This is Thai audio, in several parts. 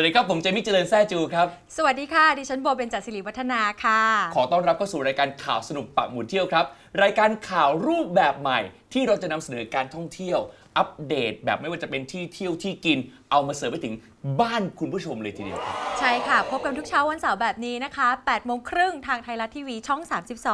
วัสดีครับ ผมเจมิกเจริญแซ่จูครับ สวัสดีค่ะ ดิฉันโบเบนจัดศิริวัฒนาค่ะ ขอต้อนรับเข้าสู่รายการข่าวสนุกปักหมุดเที่ยวครับ รายการข่าวรูปแบบใหม่ที่เราจะนำเสนอการท่องเที่ยว อัปเดตแบบไม่ว่าจะเป็นที่เที่ยวที่กิน เอามาเสิร์ฟไปถึงบ้านคุณผู้ชมเลยทีเดียวครับ ใช่ค่ะ พบกันทุกเช้าวันเสาร์แบบนี้นะคะ8โมงครึ่งทางไทยรัฐทีวีช่อง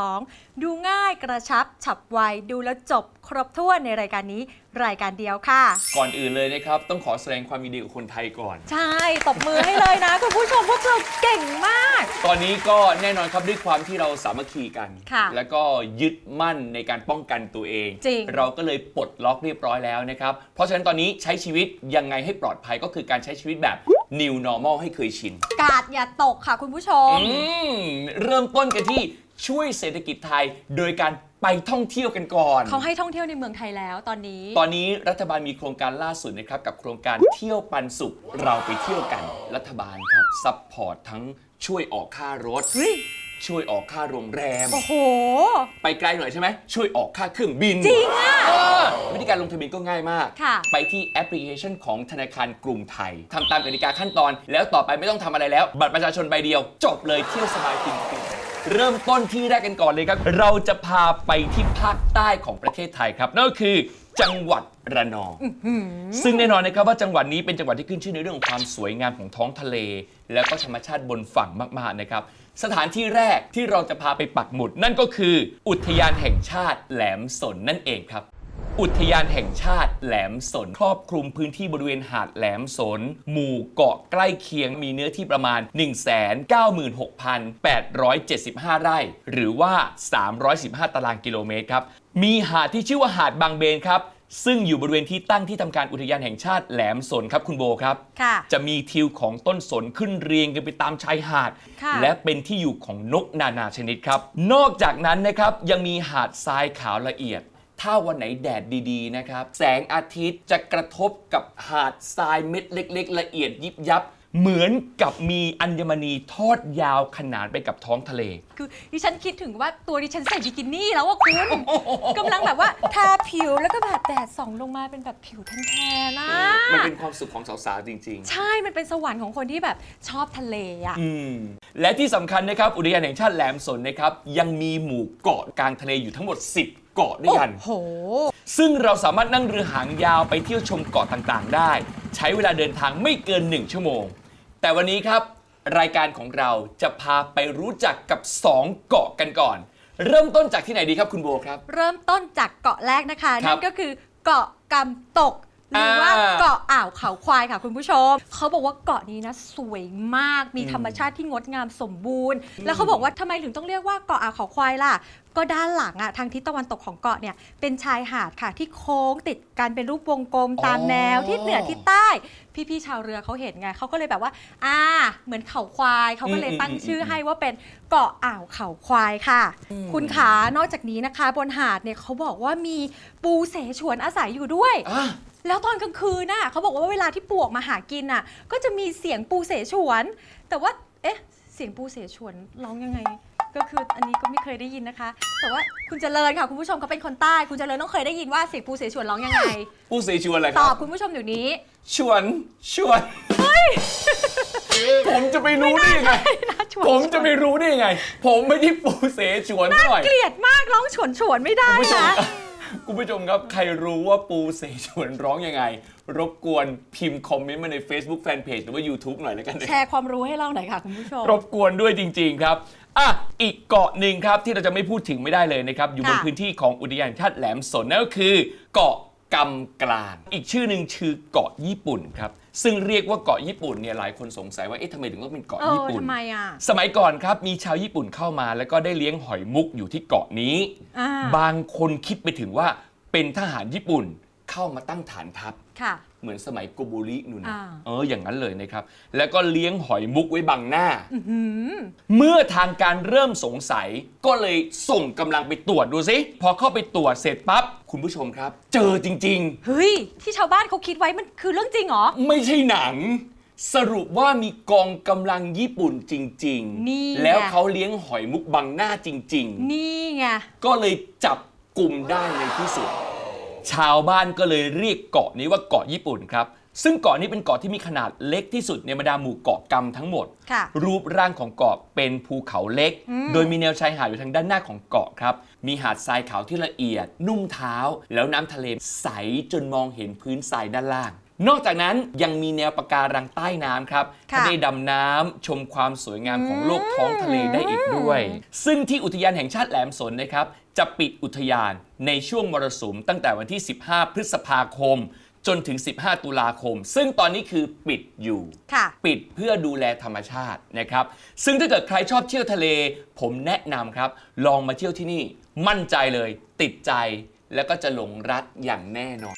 32 ดูง่ายกระชับ ฉับไว ดูแล้วจบครบถ้วนในรายการนี้รายการเดียวค่ะ ก่อนอื่นเลยนะครับ ต้องขอแสดงความยินดีกับคนไทยก่อน ใช่ ตบมือให้เลยนะ คุณผู้ชมพวกเราเก่งมาก ตอนนี้ก็แน่นอนครับด้วยความที่เราสามัคคีกัน ค่ะแล้วก็ยึดมั่นในการป้องกันตัวเอง จริง เราก็เลยปลดล็อกเรียบร้อยแล้วนะครับ เพราะฉะนั้นตอนนี้ใช้ชีวิตยังไงให้ปลอดภัยก็คือการใช้ชีวิตแบบ new normal ให้เคยชิน กาดอย่าตกค่ะคุณผู้ชม อืม เริ่มต้นกันที่ช่วยเศรษฐกิจไทย โดยการไปท่องเที่ยวกันก่อน เขาให้ท่องเที่ยวในเมืองไทยแล้วตอนนี้ ตอนนี้รัฐบาลมีโครงการล่าสุดนะครับ กับโครงการเที่ยวปันสุขเราไปเที่ยวกัน รัฐบาลครับซัพพอร์ตทั้งช่วยออกค่ารถเฮ้ยช่วยออกค่าโรงแรม โอ้โห ไปไกลหน่อยใช่ไหมช่วยออกค่าเครื่องบินจริงอะ เวิธีการลงทะเบียนก็ง่ายมาก ค่ะ ไปที่แอปพลิเคชันของธนาคารกรุงไทยทำตามกติกาขั้นตอน แล้วต่อไปไม่ต้องทำอะไรแล้ว บัตรประชาชนใบเดียว จบเลยเที่ยวสบายฟินฟินเริ่มต้นที่แรกกันก่อนเลยครับ เราจะพาไปที่ภาคใต้ของประเทศไทยครับนั่นก็คือ จังหวัดระนอง ซึ่งแน่นอนนะครับว่าจังหวัดนี้เป็นจังหวัดที่ขึ้นชื่อในเรื่องของความสวยงามของท้องทะเล แล้วก็ธรรมชาติบนฝั่งมากๆนะครับ สถานที่แรกที่เราจะพาไปปักหมุด นั่นก็คือ อุทยานแห่งชาติแหลมสนนั่นเองครับ อุทยานแห่งชาติแหลมสน ครอบคลุมพื้นที่บริเวณหาดแหลมสน หมู่เกาะใกล้เคียงมีเนื้อที่ประมาณ 196,875 ไร่ หรือว่า 315 ตารางกิโลเมตรครับ มีหาดที่ชื่อว่าหาดบางเบนครับซึ่งอยู่บริเวณที่ตั้งที่ทำการอุทยานแห่งชาติแหลมสนครับคุณโบครับค่ะจะมีทิวของต้นสนขึ้นเรียงกันไปตามชายหาดค่ะและเป็นที่อยู่ของนกนานาชนิดครับ นอกจากนั้นนะครับยังมีหาดทรายขาวละเอียด ถ้าวันไหนแดดดีๆนะครับ แสงอาทิตย์จะกระทบกับหาดทรายเม็ดเล็ก ๆ ละเอียดยิบยับ เหมือนกับมีอัญมณีทอดยาวขนานไปกับท้องทะเล คือดิฉันคิดถึงว่าตัวดิฉันใส่บิกินี่แล้วว่าคุณกำลังแบบว่าทาผิวแล้วก็แบบแดดส่องลงมาเป็นแบบผิวแทนๆนะ มันเป็นความสุขของสาวๆจริง ๆ ใช่ มันเป็นสวรรค์ของคนที่แบบชอบทะเลอะอืมและที่สำคัญนะครับ อุทยานแห่งชาติแหลมสนนะครับ ยังมีหมู่เกาะกลางทะเลอยู่ทั้งหมด 10 เกาะด้วยกัน โอ้โห ซึ่งเราสามารถนั่งเรือหางยาวไปเที่ยวชมเกาะต่างๆ ได้ ใช้เวลาเดินทางไม่เกิน 1 ชั่วโมง แต่วันนี้ครับ รายการของเราจะพาไปรู้จักกับ 2 เกาะกันก่อน เริ่มต้นจากที่ไหนดีครับคุณโบครับ เริ่มต้นจากเกาะแรกนะคะ ครับ นั่นก็คือเกาะกำตก หรือว่าอ่าเกาะอ่าวเขาควายค่ะคุณผู้ชม เขาบอกว่าเกาะนี้นะสวยมากมีธรรมชาติที่งดงามสมบูรณ์ แล้วเขาบอกว่าทำไมถึงต้องเรียกว่าเกาะอ่าวเขาควายล่ะ ก็ด้านหลังอะทางทิศตะวันตกของเกาะเนี่ยเป็นชายหาดค่ะที่โค้งติดกันเป็นรูปวงกลมตามแนวทิศเหนือทิศใต้ พี่ๆชาวเรือเขาเห็นไงเขาก็เลยแบบว่า อ่า เหมือนเขาควายเขาก็เลยตั้งชื่อให้ว่าเป็นเกาะอ่าวเขาควายค่ะ คุณขานอกจากนี้นะคะ บนหาดเนี่ยเขาบอกว่ามีปูเสฉวนอาศัยอยู่ด้วยอะ แล้วตอนกลางคืนน่ะเขาบอกว่าเวลาที่ปูออกมาหากินน่ะ ก็จะมีเสียงปูเสฉวน แต่ว่าเอ๊ะ เสียงปูเสฉวนร้องยังไง ก็คืออันนี้ก็ไม่เคยได้ยินนะคะ แต่ว่าคุณเจริญค่ะคุณผู้ชมเขาเป็นคนใต้ คุณเจริญต้องเคยได้ยินว่าเสียงปูเสฉวนร้องยังไง ผู้เสชวนอะไรคตรัอบ บคุณผู้ชมเดี๋ยวนี้ ชวน ชวน ผมจะไปรู้ได้ยังไง น่าชวนผมจะไปรู้ได้ยังไง ผมไม่ได้ปูเสฉวนซะหน่อย เกลียดมากร้องฉวนฉวนๆไม่ได้คุณผู้ชมนะ คุณผู้ชมครับ ใครรู้ว่าปูเสฉวนร้องยังไง รบกวนพิมพ์คอมเมนต์มาใน Facebook Fanpage หรือว่า YouTube หน่อยแล้วกันนะแชร์ความรู้ให้เราหน่อยค่ะ คุณผู้ชม รบกวนด้วยจริง ๆ ครับอะอีกเกาะหนึ่งครับที่เราจะไม่พูดถึงไม่ได้เลยนะครับ อยู่บนค่ะ พื้นที่ของอุทยานแห่งชาติแหลมสนนั่นก็คือเกาะ กำกลาง อีกชื่อหนึ่งชื่อเกาะญี่ปุ่นครับ ซึ่งเรียกว่าเกาะญี่ปุ่นเนี่ยหลายคนสงสัยว่าเอ๊ะทำไมถึงต้องเป็นเกาะเอญี่อปุ่น ทำไมอะ สมัยก่อนครับมีชาวญี่ปุ่นเข้ามาแล้วก็ได้เลี้ยงหอยมุกอยู่ที่เกาะนี้ อ่า บางคนคิดไปถึงว่าเป็นทหารญี่ปุ่น เข้ามาตั้งฐานทัพ ค่ะ เหมือนสมัยโกโบุรินู่นนะอ่า เอออย่างนั้นเลยนะครับ แล้วก็เลี้ยงหอยมุกไว้บังหน้า อื้อหือเมื่อทางการเริ่มสงสัยก็เลยส่งกำลังไปตรวจดูสิพอเข้าไปตรวจเสร็จปั๊บคุณผู้ชมครับ เจอจริงเฮ้ย ที่ชาวบ้านเขาคิดไว้มันคือเรื่องจริงเหรอๆไม่ใช่หนัง สรุปว่ามีกองกำลังญี่ปุ่นจริงนี่ไง แล้วเขาเลี้ยงหอยมุกบังหน้าจริงๆนี่ไงก็เลยจับกลุ่มได้ในที่สุด ชาวบ้านก็เลยเรียกเกาะนี้ว่าเกาะญี่ปุ่นครับ ซึ่งเกาะนี้เป็นเกาะที่มีขนาดเล็กที่สุดในบรรดาหมู่เกาะกรรมทั้งหมด ค่ะ รูปร่างของเกาะเป็นภูเขาเล็กโดยมีแนวชายหาดอยู่ทางด้านหน้าของเกาะครับ มีหาดทรายขาวที่ละเอียด นุ่มเท้า แล้วน้ำทะเลใสจนมองเห็นพื้นทรายด้านล่าง นอกจากนั้นยังมีแนวปะการังใต้น้ำครับค่ะ ให้ได้ดำน้ำชมความสวยงามของโลกท้องทะเลได้อีกด้วย ซึ่งที่อุทยานแห่งชาติแหลมสนนะครับ จะปิดอุทยานในช่วงมรสุมตั้งแต่วันที่ 15 พฤษภาคม จนถึง 15 ตุลาคม ซึ่งตอนนี้คือปิดอยู่ ค่ะ ปิดเพื่อดูแลธรรมชาตินะครับ ซึ่งถ้าเกิดใครชอบเที่ยวทะเล ผมแนะนำครับ ลองมาเที่ยวที่นี่ มั่นใจเลย ติดใจ แล้วก็จะหลงรักอย่างแน่นอน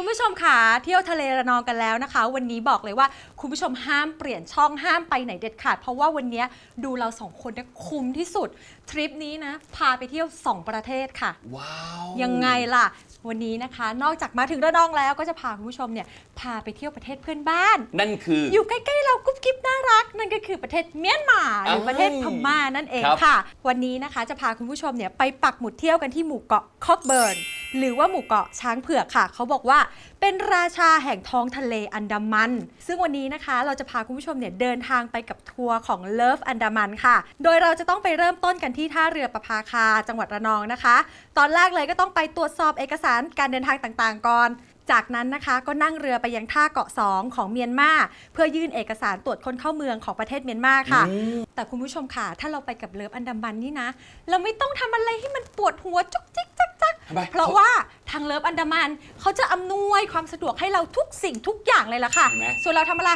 คุณผู้ชมค่ะเที่ยวทะเลระนองกันแล้วนะคะ วันนี้บอกเลยว่าคุณผู้ชมห้ามเปลี่ยนช่องห้ามไปไหนเด็ดขาด เพราะว่าวันนี้ดูเราสองคนเนี่ยคุ้มที่สุด ทริปนี้นะ พาไปเที่ยว 2 ประเทศค่ะ ว้าว ยังไงล่ะ วันนี้นะคะ นอกจากมาถึงระนองแล้วก็จะพาคุณผู้ชมเนี่ยพาไปเที่ยวประเทศเพื่อนบ้าน นั่นคืออยู่ใกล้ๆเรากุ๊บกิ๊บน่ารัก นั่นก็คือประเทศเมียนมาหรือประเทศพม่านั่นเองครับ ค่ะ วันนี้นะคะจะพาคุณผู้ชมเนี่ยไปปักหมุดเที่ยวกันที่หมู่เกาะคอกเบิร์น หรือว่าหมู่เกาะช้างเผือกค่ะ เขาบอกว่าเป็นราชาแห่งท้องทะเลอันดามัน ซึ่งวันนี้นะคะเราจะพาคุณผู้ชมเนี่ยเดินทางไปกับทัวร์ของเลิฟอันดามันค่ะ โดยเราจะต้องไปเริ่มต้นกันที่ท่าเรือประภาคาจังหวัดระนองนะคะ ตอนแรกเลยก็ต้องไปตรวจสอบเอกสารการเดินทางต่างๆก่อน จากนั้นนะคะก็นั่งเรือไปยังท่าเกาะ2ของเมียนมาเพื่อยื่นเอกสารตรวจคนเข้าเมืองของประเทศเมียนมาค่ะอืมแต่คุณผู้ชมค่ะ ถ้าเราไปกับเลิฟอันดามันนี่นะ เราไม่ต้องทำอะไรให้มันปวดหัวจุกจิกจักจักทำไม เพราะว่าทางเลิฟอันดามันเขาจะอำนวยความสะดวกให้เราทุกสิ่งทุกอย่างเลยล่ะค่ะ เห็นไหม ส่วนเราทำอะไร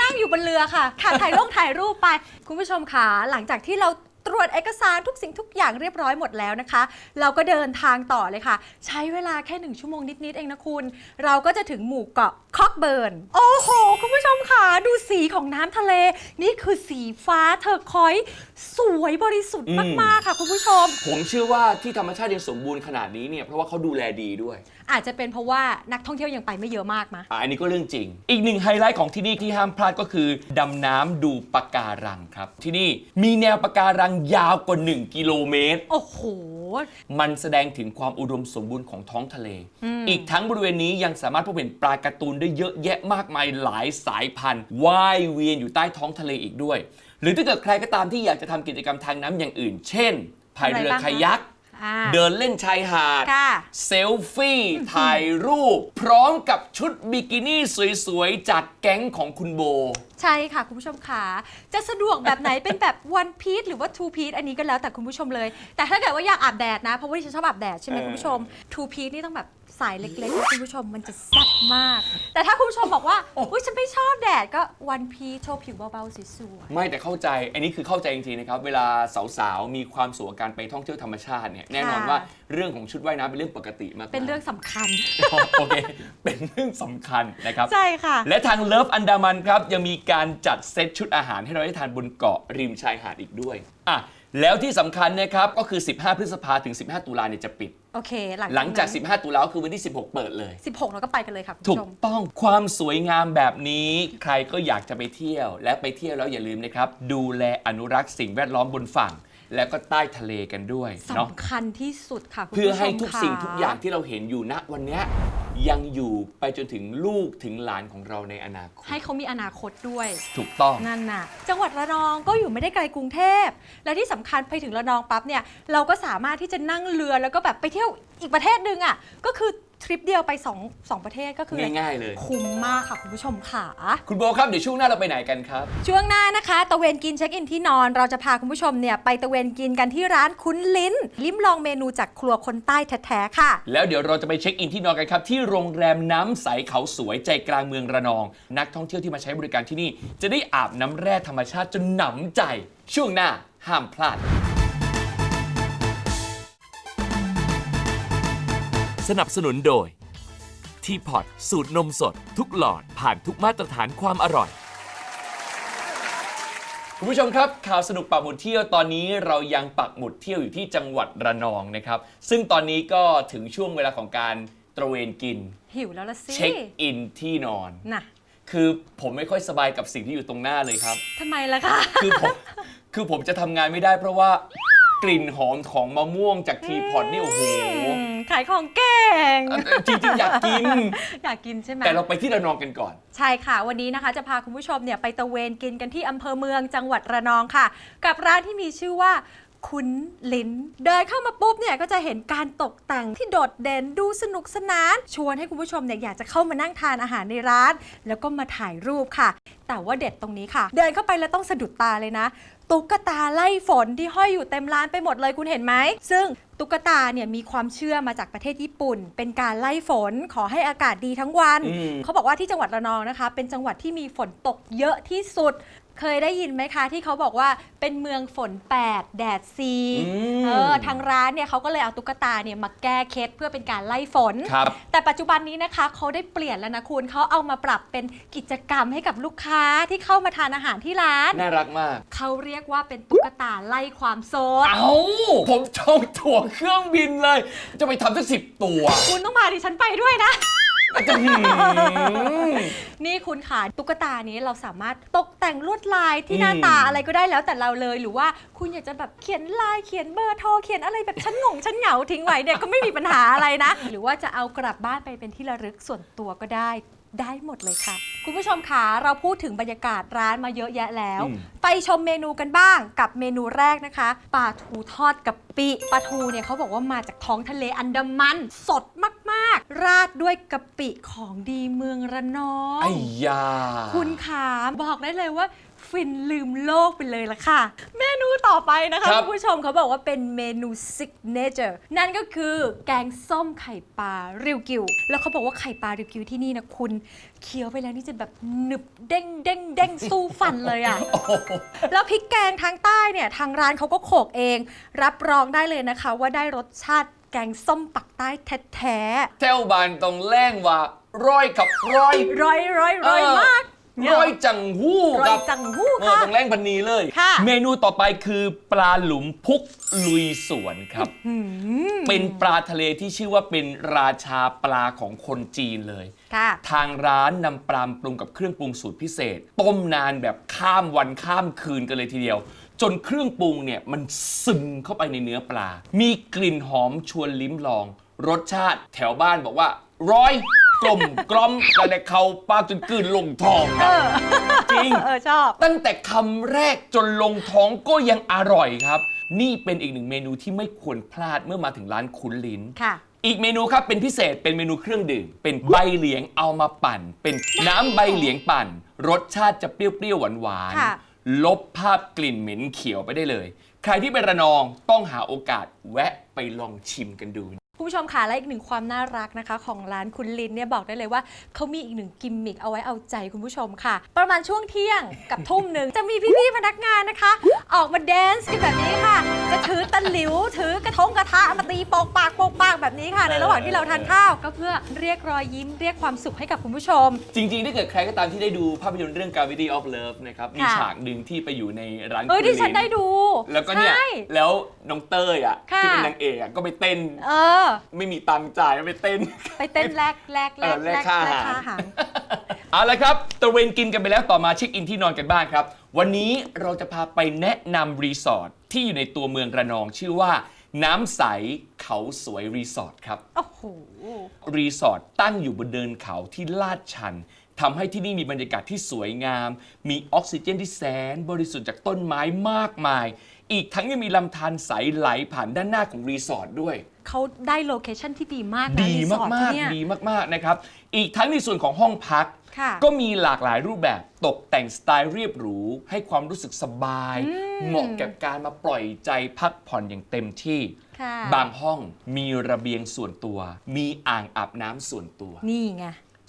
นั่งอยู่บนเรือค่ะค่ะถ่ายรูปถ่ายรูปไป คุณผู้ชมค่ะ หลังจากที่เรา ตรวจเอกสารทุกสิ่งทุกอย่างเรียบร้อยหมดแล้วนะคะ เราก็เดินทางต่อเลยค่ะ ใช้เวลาแค่หนึ่งชั่วโมงนิด ๆ เองนะคุณ เราก็จะถึงหมู่เกาะคอกเบิร์น โอ้โห คุณผู้ชมค่ะ ดูสีของน้ำทะเล นี่คือสีฟ้าเทอร์คอยส์สวยบริสุทธิ์มาก ๆ ค่ะ คุณผู้ชม ผมเชื่อว่าที่ธรรมชาติยังสมบูรณ์ขนาดนี้เนี่ยเพราะว่าเขาดูแลดีด้วย อาจจะเป็นเพราะว่านักท่องเที่ยวยังไปไม่เยอะมากนะอะอันนี้ก็เรื่องจริง อีกหนึ่งไฮไลท์ของที่นี่ที่ห้ามพลาดก็คือ ดำน้ำดูปะการังครับ ที่นี่มีแนวปะการังยาวกว่า 1 กิโลเมตร โอ้โห มันแสดงถึงความอุดมสมบูรณ์ของท้องทะเลอืมอีกทั้งบริเวณนี้ยังสามารถพบเห็นปลาการ์ตูนได้เยอะแยะมากมายหลายสายพันธุ์ว่ายเวียนอยู่ใต้ท้องทะเลอีกด้วย หรือถ้าเกิดใครก็ตามที่อยากจะทำกิจกรรมทางน้ำอย่างอื่น เช่นพายเรืออะไรบ้างคะ คายัก อ่า เดินเล่นชายหาด ค่ะ เซลฟี่ถ่ายรูป พร้อมกับชุดบิกินี่สวยๆ จากแก๊งของคุณโบ ใช่ค่ะ คุณผู้ชมค่ะจะสะดวกแบบไหน เป็นแบบ one piece หรือว่า two piece อันนี้ก็แล้วแต่คุณผู้ชมเลย แต่ถ้าเกิดว่าอยากอาบแดดนะ เพราะว่าดิฉันชอบอาบแดดใช่ไหมเออ คุณผู้ชม two piece นี่ต้องแบบ สายเล็กๆนะคุณผู้ชมมันจะแซ่บมาก แต่ถ้าคุณผู้ชมบอกว่าอุ้ยฉันไม่ชอบแดดก็ one piece โชว์ผิวเบาๆสวยไม่แต่เข้าใจ อันนี้คือเข้าใจจริงๆนะครับ เวลาสาวๆ มีความสุขกับการไปท่องเที่ยวธรรมชาติเนี่ย แน่นอนว่าเรื่องของชุดว่ายน้ำเป็นเรื่องปกติมากๆ ๆเป็นเรื่องสำคัญ โอเค เป็นเรื่องสำคัญนะครับ ใช่ค่ะ และทางเลิฟอันดามันครับ ยังมีการจัดเซตชุดอาหารให้เราได้ทานบนเกาะริมชายหาดอีกด้วย อะ แล้วที่สำคัญนะครับก็คือ 15 พฤษภาถึง 15 ตุลาเนี่ยจะปิด โอเค หลังหลังจากนั้น15 ตุลาก็คือวันที่ 16 เปิดเลย 16 เราก็ไปกันเลยค่ะคุณถูผู้กชม ต้องความสวยงามแบบนี้ ใครก็อยากจะไปเที่ยว และไปเที่ยวแล้วอย่าลืมนะครับ ดูแลอนุรักษ์สิ่งแวดล้อมบนฝั่ง แล้วก็ใต้ทะเลกันด้วยเนาะสำคัญที่สุดค่ะคุณเพื่อผู้ชมให้ทุกค่ะสิ่งทุกอย่างที่เราเห็นอยู่ณวันเนี้ยยังอยู่ไปจนถึงลูกถึงหลานของเราในอนาคต ให้เขามีอนาคตด้วย ถูกต้อง นั่นน่ะ จังหวัดระนองก็อยู่ไม่ได้ไกลกรุงเทพ และที่สำคัญไปถึงระนองปั๊บเนี่ย เราก็สามารถที่จะนั่งเรือแล้วก็แบบไปเที่ยวอีกประเทศหนึ่งอะ ก็คือ ทริปเดียวไป2องสองประเทศก็คือง่ายๆเลย คุ้มมากค่ะคุณผู้ชมค่ะ คุณโบครับเดี๋ยวช่วงหน้าเราไปไหนกันครับ ช่วงหน้านะคะตะเวนกินเช็คอินที่นอน เราจะพาคุณผู้ชมเนี่ยไปตะเวนกินกันที่ร้านคุ้นลิ้น ลิ้มลองเมนูจากครัวคนใต้แท้ๆค่ะ แล้วเดี๋ยวเราจะไปเช็คอินที่นอนกันครับ ที่โรงแรมน้ำใสเขาสวยใจกลางเมืองระนอง นักท่องเที่ยวที่มาใช้บริการที่นี่ จะได้อาบน้ำแร่ธรรมชาติจนหนำใจ ช่วงหน้าห้ามพลาด สนับสนุนโดย ทีพอตสูตรนมสด ทุกหลอดผ่านทุกมาตรฐานความอร่อย คุณผู้ชมครับ ข่าวสนุกปักหมุดเที่ยวตอนนี้เรายังปักหมุดเที่ยวอยู่ที่จังหวัดระนองนะครับ ซึ่งตอนนี้ก็ถึงช่วงเวลาของการตระเวนกิน หิวแล้วละสิเช็คอินที่นอน น่ะคือผมไม่ค่อยสบายกับสิ่งที่อยู่ตรงหน้าเลยครับ ทำไมล่ะคะคือผมคือผมจะทำงานไม่ได้เพราะว่ากลิ่นหอมของมะม่วงจากทีพอตนี่โอ้โห อืม ขายของเก่ง จริงๆอยากกิน อยากกินใช่ไหม แต่เราไปที่ระนองกันก่อน ใช่ค่ะ วันนี้นะคะจะพาคุณผู้ชมเนี่ยไปตะเวนกินกันที่อำเภอเมืองจังหวัดระนองค่ะ กับร้านที่มีชื่อว่าคุ้นลิ้น เดินเข้ามาปุ๊บเนี่ยก็จะเห็นการตกแต่งที่โดดเด่นดูสนุกสนาน ชวนให้คุณผู้ชมเนี่ยอยากจะเข้ามานั่งทานอาหารในร้าน แล้วก็มาถ่ายรูปค่ะ แต่ว่าเด็ดตรงนี้ค่ะ เดินเข้าไปแล้วต้องสะดุดตาเลยนะ ตุ๊กตาไล่ฝนที่ห้อยอยู่เต็มร้านไปหมดเลยคุณเห็นไหม ซึ่งตุ๊กตาเนี่ยมีความเชื่อมาจากประเทศญี่ปุ่น เป็นการไล่ฝนขอให้อากาศดีทั้งวันอืมเขาบอกว่าที่จังหวัดระนองนะคะ เป็นจังหวัดที่มีฝนตกเยอะที่สุด เคยได้ยินไหมคะที่เขาบอกว่าเป็นเมืองฝน 8 แดดซีอืมเออทางร้านเนี่ยเขาก็เลยเอาตุ๊กตาเนี่ยมาแก้เคล็ดเพื่อเป็นการไล่ฝน ครับแต่ปัจจุบันนี้นะคะเขาได้เปลี่ยนแล้วนะคุณเขาเอามาปรับเป็นกิจกรรมให้กับลูกค้าที่เข้ามาทานอาหารที่ร้าน น่ารักมาก เขาเรียกว่าเป็นตุ๊กตาไล่ความโซด เอาผมจองตั๋วเครื่องบินเลย จะไปทำสักสิบตัว คุณต้องพาดิฉันไปด้วยนะจะหืม นี่คุณค่ะตุ๊กตานี้เราสามารถตกแต่งลวดลายที่อืมหน้าตาอะไรก็ได้แล้วแต่เราเลย หรือว่าคุณอยากจะแบบเขียนลายเขียนเบอร์โทรเขียนอะไรแบบชั้นงงชั้นเหงาทิ้งไว้เนี่ยก็ไม่มีปัญหาอะไรนะ หรือว่าจะเอากลับบ้านไปเป็นที่ระลึกส่วนตัวก็ได้ ได้หมดเลยค่ะ คุณผู้ชมคะเราพูดถึงบรรยากาศร้านมาเยอะแยะแล้ว อืม ไปชมเมนูกันบ้างกับเมนูแรกนะคะปลาทูทอดกะปิปลาทูเนี่ยเขาบอกว่ามาจากท้องทะเลอันดามัน สดมากๆ ราดด้วยกะปิของดีเมืองระนอง ไอ้ยา คุณขาบอกได้เลยว่า ฟินลืมโลกไปเลยละค่ะ เมนูต่อไปนะคะครับ คุณผู้ชมเขาบอกว่าเป็นเมนูซิกเนเจอร์นั่นก็คือแกงส้มไข่ปลาริวกิว แล้วเขาบอกว่าไข่ปลาริวกิวที่นี่นะคุณเคี้ยวไปแล้วนี่จะแบบหนึบเด้งเด้งเด้งสู้ฟันเลยอะ โอ้โห แล้วพริกแกงทางใต้เนี่ยทางร้านเขาก็โขลกเอง รับรองได้เลยนะคะ ว่าได้รสชาติแกงส้มปักใต้แท้เจ้าบานตรงแรงว่าร้อยกับร้อย ๆร้อยร้อยร้อยมากเนี่ย ร้อยจังหู้ร้อกัยบจังหู้เออค่ะ ตรงแรงพันนีเลย ค่ะ เมนูต่อไปคือปลาหลุมพุกลุยสวนครับเป็นปลาทะเลที่ชื่อว่าเป็นราชาปลาของคนจีนเลย ค่ะ ทางร้านนำปลาปรุงกับเครื่องปรุงสูตรพิเศษ ต้มนานแบบข้ามวันข้ามคืนกันเลยทีเดียว จนเครื่องปรุงเนี่ยมันซึมเข้าไปในเนื้อปลา มีกลิ่นหอมชวนลิ้มลอง รสชาติแถวบ้านบอกว่า ร้อย กลมกล่อมกระเดกเข้าปากจนกลืนลงท้องครับจริง เออชอบ ตั้งแต่คำแรกจนลงท้องก็ยังอร่อยครับ นี่เป็นอีกหนึ่งเมนูที่ไม่ควรพลาดเมื่อมาถึงร้านคุ้นลิ้น ค่ะ อีกเมนูครับเป็นพิเศษเป็นเมนูเครื่องดื่ม เป็นใบเหลียงเอามาปั่น เป็นน้ำใบเหลียงปั่น รสชาติจะเปรี้ยวๆหวานค่ะ ๆลบภาพกลิ่นเหม็นเขียวไปได้เลย ใครที่ไประนองต้องหาโอกาสแวะไปลองชิมกันดู คุณผู้ชมค่ะและอีกหนึ่งความน่ารักนะคะ ของร้านคุณลินเนี่ยบอกได้เลยว่าเขามีอีกหนึ่งกิมมิคเอาไว้เอาใจคุณผู้ชมค่ะ ประมาณช่วงเที่ยงกับทุ่มหนึ่งจะมีพี่ๆพนักงานนะคะ ออกมาแดนซ์กันแบบนี้ค่ะ จะถือตะหลิว ถือกระทงกระทะมาตีโปกปากโปกปากแบบนี้ค่ะ ในระหว่างที่เราทานข้าวก็เพื่อเรียกรอยยิ้มเรียกความสุขให้กับคุณผู้ชม จริงๆ ถ้าเกิดใครก็ตามที่ได้ดูภาพยนตร์เรื่อง Gravity of Love นะครับมีค่ะ ฉากหนึ่งที่ไปอยู่ในร้านเออคุณที่ฉันลิ้ได้ดูแล้วก็เนี่ยใช่ แล้วน้องเต้ยอะค่ะ ที่เป็นนางเอกอะก็ไปเต้น เออไม่มีตังค์จ่ายไปเต้น ไปเต้นแลกแลกแลกเออแลกค่าอาหารแลกอาหารเอาละครับตระเวนกินกันไปแล้วต่อมาเช็คอินที่นอนกันบ้างครับ วันนี้เราจะพาไปแนะนำรีสอร์ทที่อยู่ในตัวเมืองระนองชื่อว่า น้ำใสเขาสวยรีสอร์ทครับ โอ้โห รีสอร์ทตั้งอยู่บนเดินเขาที่ลาดชันทำให้ที่นี่มีบรรยากาศที่สวยงาม มีออกซิเจนที่แสน บริสุทธิ์จากต้นไม้มากมาย อีกทั้งยังมีลำธารใสไหลผ่านด้านหน้าของรีสอร์ทด้วย เขาได้โลเคชั่นที่ดีมากนะดีรีสอร์ทมากที่เนี่ย ๆดีมากๆนะครับ อีกทั้งในส่วนของห้องพัก ค่ะก็มีหลากหลายรูปแบบตกแต่งสไตล์เรียบหรู ให้ความรู้สึกสบาย เหมาะกับการมาปล่อยใจพักผ่อนอย่างเต็มที่ ค่ะ บางห้องมีระเบียงส่วนตัว มีอ่างอาบน้ำส่วนตัว นี่ไง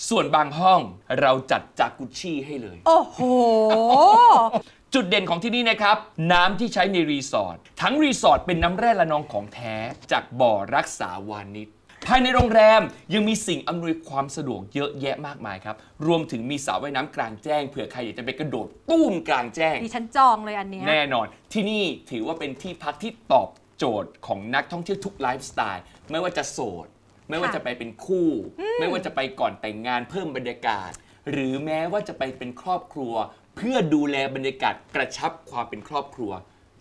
ส่วนบางห้องเราจัดจากุชชี่ให้เลย โอ้โห จุดเด่นของที่นี่นะครับ น้ำที่ใช้ในรีสอร์ททั้งรีสอร์ทเป็นน้ำแร่ละนองของแท้จากบ่อรักษาวานิชภายในโรงแรมยังมีสิ่งอำนวยความสะดวกเยอะแยะมากมายครับ รวมถึงมีสระว่ายน้ำกลางแจ้งเผื่อใครอยากจะไปกระโดดตุ้มกลางแจ้ง ดิฉันจองเลยอันเนี้ยแน่นอน ที่นี่ถือว่าเป็นที่พักที่ตอบโจทย์ของนักท่องเที่ยวทุกไลฟ์สไตล์ ไม่ว่าจะโสด ไม่ว่าจะไปเป็นคู่ ไม่ว่าจะไปก่อนแต่งงานเพิ่มบรรยากาศ หรือแม้ว่าจะไปเป็นครอบครัว เพื่อดูแลบรรยากาศกระชับความเป็นครอบครัว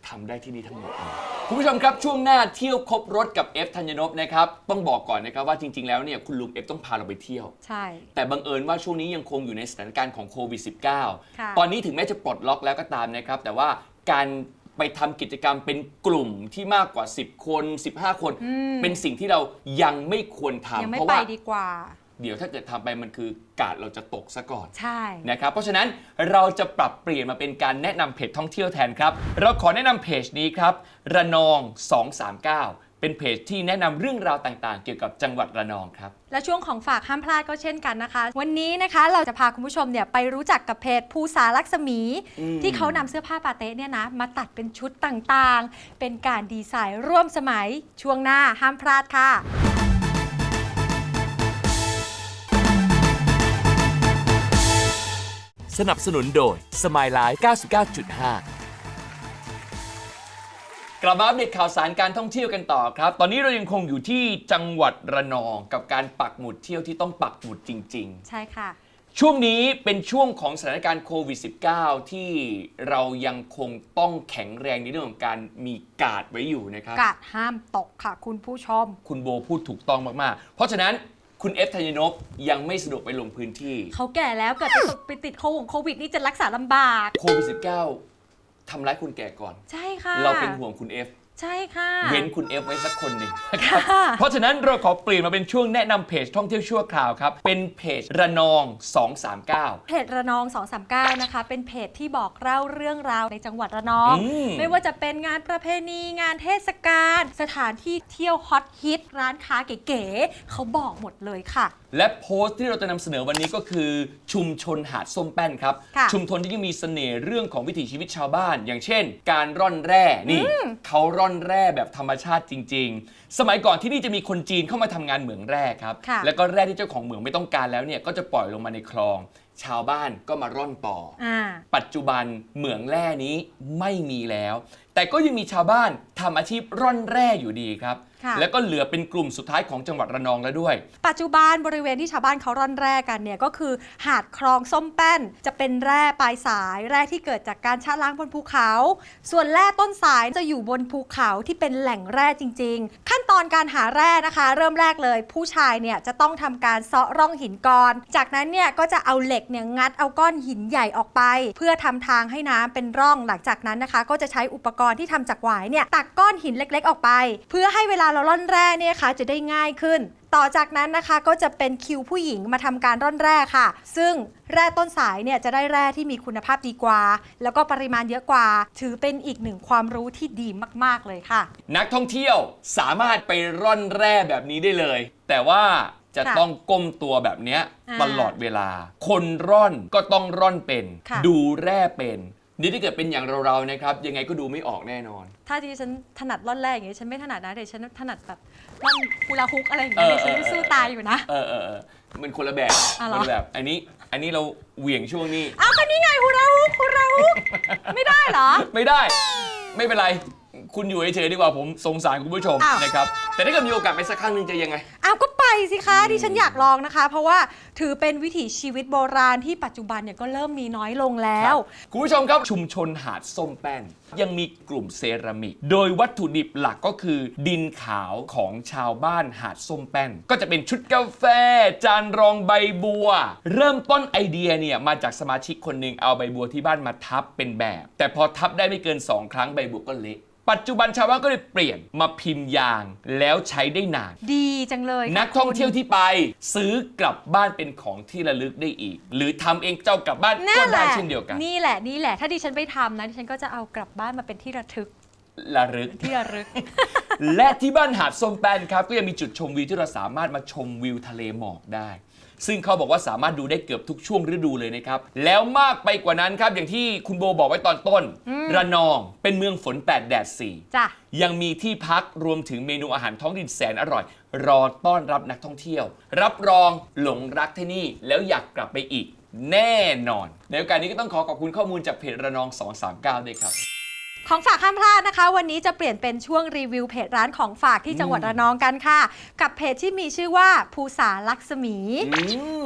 ทำได้ที่นี่ทั้งหมดเลยคุณผู้ชมครับช่วงหน้าเที่ยวครบรถกับเอฟธัญญนพนะครับต้องบอกก่อนนะครับว่าจริง ๆ แล้วเนี่ยคุณลุงเอฟต้องพาเราไปเที่ยว ใช่ แต่บังเอิญว่าช่วงนี้ยังคงอยู่ในสถานการณ์ของโควิด ค่ะ -19 ตอนนี้ถึงแม้จะปลดล็อกแล้วก็ตามนะครับ แต่ว่าการไปทำกิจกรรมเป็นกลุ่มที่มากกว่า 10 คน 15 คน เป็นสิ่งที่เรายังไม่ควรยังทำไม่เพราะไปว่า ดีกว่า เดี๋ยวถ้าเกิดทำไปมันคือกาดเราจะตกซะก่อน ใช่ นะครับ เพราะฉะนั้นเราจะปรับเปลี่ยนมาเป็นการแนะนำเพจท่องเที่ยวแทนครับ เราขอแนะนำเพจนี้ครับ ระนอง 239 เป็นเพจที่แนะนำเรื่องราวต่างๆ เกี่ยวกับจังหวัดระนองครับ และช่วงของฝากห้ามพลาดก็เช่นกันนะคะ วันนี้นะคะเราจะพาคุณผู้ชมเนี่ยไปรู้จักกับเพจภูสาลักษมี อืม ที่เขานำเสื้อผ้าปาเต้เนี่ยนะมาตัดเป็นชุดต่างๆ เป็นการดีไซน์ร่วมสมัยช่วงหน้าห้ามพลาดค่ะ สนับสนุนโดยสมายไลฟ์99.5กลับมาอัปเดตข่าวสารการท่องเที่ยวกันต่อครับ ตอนนี้เรายังคงอยู่ที่จังหวัดระนองกับการปักหมุดเที่ยวที่ต้องปักหมุดจริง ใช่ค่ะ ๆ ช่วงนี้เป็นช่วงของสถานการณ์โควิด -19 ที่เรายังคงต้องแข็งแรงในเรื่องของการมีการ์ดไว้อยู่นะครับ กาดห้ามตกค่ะคุณผู้ชม คุณโบพูดถูกต้องมาก ๆ เพราะฉะนั้น คุณเอฟธัญญนพยังไม่สะดวกไปลงพื้นที่เขาแก่แล้วเกิดไปตกไปติดโควิดนี่จะรักษาลำบาก โควิด -19 ทำร้ายคุณแก่ก่อน ใช่ค่ะ เราเป็นห่วงคุณเอฟ ใช่ค่ะ เว้นคุณเอฟไว้สักคนหนึ่งนะครับค่ะ เพราะฉะนั้นเราขอเปลี่ยนมาเป็นช่วงแนะนำเพจท่องเที่ยวชั่วคราวครับ เป็นเพจระนอง 239 เพจระนอง 239 นะคะ เป็นเพจที่บอกเล่าเรื่องราวในจังหวัดระนอง อืม ไม่ว่าจะเป็นงานประเพณีงานเทศกาลสถานที่เที่ยวฮอตฮิตร้านค้าเก๋ๆเขาบอกหมดเลยค่ะ และโพสต์ที่เราจะนำเสนอวันนี้ก็คือชุมชนหาดส้มแป้นครับ ค่ะ ชุมชนที่ยังมีเสน่ห์เรื่องของวิถีชีวิตชาวบ้าน อย่างเช่น การร่อนแร่นี่เขาร่อนแร่แบบธรรมชาติจริง ๆ สมัยก่อนที่นี่จะมีคนจีนเข้ามาทำงานเหมืองแร่ครับ ค่ะ แล้วก็แร่ที่เจ้าของเหมืองไม่ต้องการแล้วเนี่ยก็จะปล่อยลงมาในคลอง ชาวบ้านก็มาร่อนต่อ อ่า ปัจจุบันเหมืองแร่นี้ไม่มีแล้ว แต่ก็ยังมีชาวบ้านทำอาชีพร่อนแร่อยู่ดีครับ ค่ะ แล้วก็เหลือเป็นกลุ่มสุดท้ายของจังหวัดระนองแล้วด้วย ปัจจุบันบริเวณที่ชาวบ้านเขาร่อนแร่กันเนี่ยก็คือหาดคลองส้มแป้น จะเป็นแร่ปลายสายแร่ที่เกิดจากการชะล้างบนภูเขา ส่วนแร่ต้นสายจะอยู่บนภูเขาที่เป็นแหล่งแร่จริง ๆ ขั้นตอนการหาแร่นะคะ เริ่มแรกเลย ผู้ชายเนี่ยจะต้องทำการเซาะร่องหินก่อนจากนั้นเนี่ยก็จะเอาเหล็กเนี่ยงัดเอาก้อนหินใหญ่ออกไป เพื่อทำทางให้น้ำเป็นร่องหลังจากนั้นนะคะ ก็จะใช้อุปกรณ์ที่ทำจากหวายเนี่ยตักก้อนหินเล็กๆ ออกไป เพื่อให้เวลาเราร่อนแร่เนี่ยค่ะจะได้ง่ายขึ้น ต่อจากนั้นนะคะก็จะเป็นคิวผู้หญิงมาทำการร่อนแร่ค่ะ ซึ่งแร่ต้นสายเนี่ยจะได้แร่ที่มีคุณภาพดีกว่า แล้วก็ปริมาณเยอะกว่า ถือเป็นอีกหนึ่งความรู้ที่ดีมากๆเลยค่ะ นักท่องเที่ยวสามารถไปร่อนแร่แบบนี้ได้เลย แต่ว่าจะค่ะต้องก้มตัวแบบเนี้ยอ่าตลอดเวลา คนร่อนก็ต้องร่อนเป็นค่ะดูแร่เป็น นี่ถ้าเกิดเป็นอย่างเราๆนะครับ ยังไงก็ดูไม่ออกแน่นอน ถ้าที่ฉันถนัดร่อนแร่อย่างเงี้ยฉันไม่ถนัดนะเดี๋ยวฉันถนัดแบบร่อนฮูลาฮุกอะไรอย่างเงี้ยเออ เดี๋ยวฉันเออสู้ตายอยู่นะ เออเออเออมันคนละแบบอะเหรอคนละแบบ อันนี้อันนี้เราเหวี่ยงช่วงนี้อ้าวก็นี่ไงฮูลาฮุกฮูลาฮุกไม่ได้เหรอ ไม่ได้ ไม่เป็นไร คุณอยู่เฉยๆดีกว่าผมสงสารคุณผู้ชมอ้าว นะครับ แต่ถ้าเกิดมีโอกาสไปสักครั้งหนึ่งจะยังไงอ้าวก็ไป สิคะที่ฉันอยากลองนะคะ เพราะว่าถือเป็นวิถีชีวิตโบราณที่ปัจจุบันเนี่ยก็เริ่มมีน้อยลงแล้ว คุณผู้ชมครับชุมชนหาดส้มแป้น ยังมีกลุ่มเซรามิก โดยวัตถุดิบหลักก็คือดินขาวของชาวบ้านหาดส้มแป้น ก็จะเป็นชุดกาแฟ จานรองใบบัว เริ่มต้นไอเดียเนี่ยมาจากสมาชิกคนหนึ่งเอาใบบัวที่บ้านมาทับเป็นแบบ แต่พอทับได้ไม่เกิน 2 ครั้งใบบัวก็เละ ปัจจุบันชาวบ้านก็เลยเปลี่ยนมาพิมพ์ยางแล้วใช้ได้นาน ดีจังเลยค่ะนักท่องเที่ยวคุณที่ไป ซื้อกลับบ้านเป็นของที่ระลึกได้อีก หรือทำเองเจ้ากลับบ้านนั่ก็นแหได้ละเช่นเดียวกัน นี่แหละนี่แหละ ถ้าดิฉันไปทำนะดิฉันก็จะเอากลับบ้านมาเป็นที่ระทึกระลึก ที่ระลึก และที่บ้านหาดส้มแป้นครับ ก็ยังมีจุดชมวิวที่เราสามารถมาชมวิวทะเลหมอกได้ ซึ่งเขาบอกว่าสามารถดูได้เกือบทุกช่วงฤดูเลยนะครับ แล้วมากไปกว่านั้นครับ อย่างที่คุณโบบอกไว้ตอนต้น ระนองเป็นเมืองฝน 8 แดด 4 จ้ะ ยังมีที่พักรวมถึงเมนูอาหารท้องถิ่นแสนอร่อย รอต้อนรับนักท่องเที่ยว รับรองหลงรักที่นี่แล้วอยากกลับไปอีก แน่นอน ในโอกาสนี้ก็ต้องขอขอบคุณข้อมูลจากเพจระนอง 239 ด้วยครับ ของฝากห้ามพลาดนะคะ วันนี้จะเปลี่ยนเป็นช่วงรีวิวเพจร้านของฝากที่จังหวัดระนองกันค่ะ กับเพจที่มีชื่อว่าภูษาลักษมี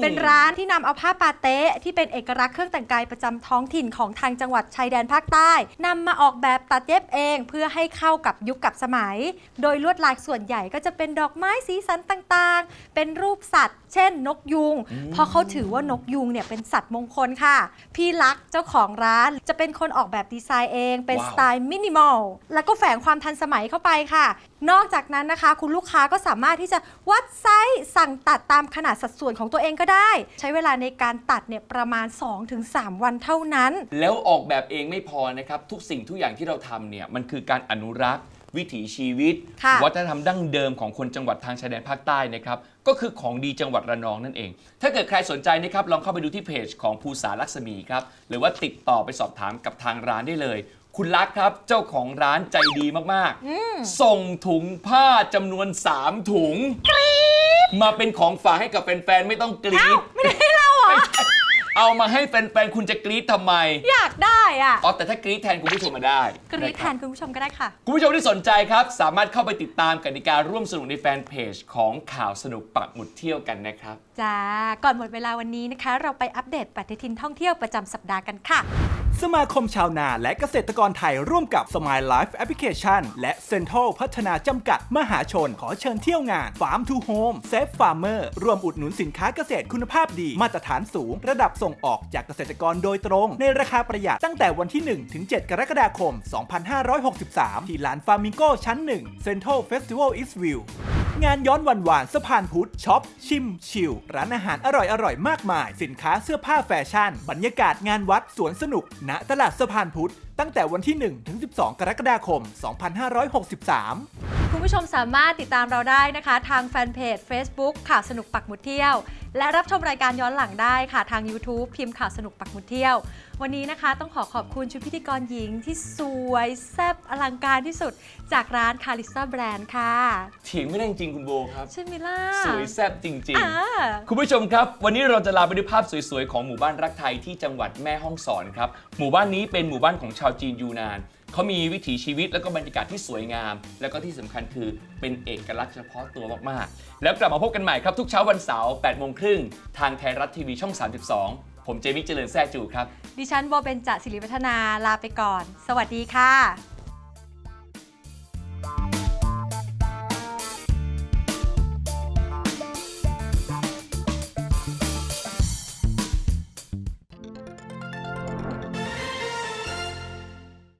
เป็นร้านที่นำเอาผ้าปาเต๊ะที่เป็นเอกลักษณ์เครื่องแต่งกายประจำท้องถิ่นของทางจังหวัดชายแดนภาคใต้นำมาออกแบบตัดเย็บเอง เพื่อให้เข้ากับยุคกับสมัย โดยลวดลายส่วนใหญ่ก็จะเป็นดอกไม้สีสันต่างๆ เป็นรูปสัตว์ เช่น นกยุง เพราะเขาถือว่านกยุงเนี่ยเป็นสัตว์มงคลค่ะ พี่ลักษณ์เจ้าของร้านจะเป็นคนออกแบบดีไซน์เอง เป็นว้าวสไตล์มินิมอลแล้วก็แฝงความทันสมัยเข้าไปค่ะ นอกจากนั้นนะคะ คุณลูกค้าก็สามารถที่จะวัดไซส์สั่งตัดตามขนาดสัดส่วนของตัวเองก็ได้ ใช้เวลาในการตัดเนี่ยประมาณ 2-3 วันเท่านั้น แล้วออกแบบเองไม่พอนะครับ ทุกสิ่งทุกอย่างที่เราทำเนี่ยมันคือการอนุรักษ์ วิถีชีวิต ค่ะ วัฒนธรรมดั้งเดิมของคนจังหวัดทางชายแดนภาคใต้นะครับ ก็คือของดีจังหวัดระนองนั่นเอง ถ้าเกิดใครสนใจนะครับ ลองเข้าไปดูที่เพจของภูษาลักษมีครับ หรือว่าติดต่อไปสอบถามกับทางร้านได้เลย คุณลักษณ์ครับเจ้าของร้านใจดีมากๆ ส่งถุงผ้าจำนวน 3 ถุง มาเป็นของฝากให้กับแฟนๆ ไม่ต้องกรี๊ดไม่ได้ให้เราเหรอ เอามาให้แฟนๆ คุณจะกรี๊ดทำไม อยากได้อะ อ๋อ แต่ถ้ากรี๊ดแทนคุณผู้ชมมาได้กรี๊ดแทะนครับคุณผู้ชมก็ได้ค่ะ คุณผู้ชมที่สนใจครับ สามารถเข้าไปติดตามกติการ่วมสนุกในแฟนเพจของข่าวสนุกปักหมุดเที่ยวกันนะครับ จ้า ก่อนหมดเวลาวันนี้นะคะ เราไปอัปเดตปฏิทินท่องเที่ยวประจำสัปดาห์กันค่ะ สมาคมชาวนาและเกษตรกรไทยร่วมกับ Smile Life Application และ Central พัฒนาจำกัดมหาชน ขอเชิญเที่ยวงาน Farm to Home Safe Farmer ร่วมอุดหนุนสินค้าเกษตรคุณภาพดี มาตรฐานสูง ระดับส่งออกจากเกษตรกรโดยตรง ในราคาประหยัดตั้งแต่วันที่ 1 ถึง 7 กรกฎาคม 2563 ที่ลานฟาร์มิงโกชั้น 1 Central Festival Eastview งานย้อนวันวานสะพานพุทธช็อป ชิม ชิลร้านอาหารอร่อยๆ มากมาย สินค้าเสื้อผ้าแฟชั่น บรรยากาศงานวัดสวนสนุก ณ ตลาดสะพานพุทธ ตั้งแต่วันที่ 1 ถึง 12 กรกฎาคม 2563คุณผู้ชมสามารถติดตามเราได้นะคะ ทางแฟนเพจ Facebook ข่าวสนุกปักหมุดเที่ยว และรับชมรายการย้อนหลังได้ค่ะทาง YouTube พิมพ์ข่าวสนุกปักหมุดเที่ยว วันนี้นะคะต้องขอขอบคุณชุดพิธีกรหญิงที่สวยแซ่บอลังการที่สุดจากร้านคาริส a าแบรนด์ค่ะเถียงไม่ได้จริงๆคุณโบครับ ใช่ไหมล่ะ สวยแซ่บจริง อ่า ๆ คุณผู้ชมครับ วันนี้เราจะลาไปด้วยภาพสวย ๆ ของหมู่บ้านรักไทยที่จังหวัดแม่ฮ่องสอนครับ หมู่บ้านนี้เป็นหมู่บ้านของชาวจีนยูนาน เขามีวิถีชีวิตแล้วก็บรรยากาศที่สวยงาม แล้วก็ที่สำคัญคือเป็นเอกลักษณ์เฉพาะตัวมาก ๆ แล้วกลับมาพบกันใหม่ครับทุกเช้าวันเสาร์8โมงครึ่งทางไทยรัฐทีวีช่อง 32 ผมเจมิกเจริญแซ่จูครับ ดิฉันโบเบนจะศิริวัฒนาลาไปก่อน สวัสดีค่ะ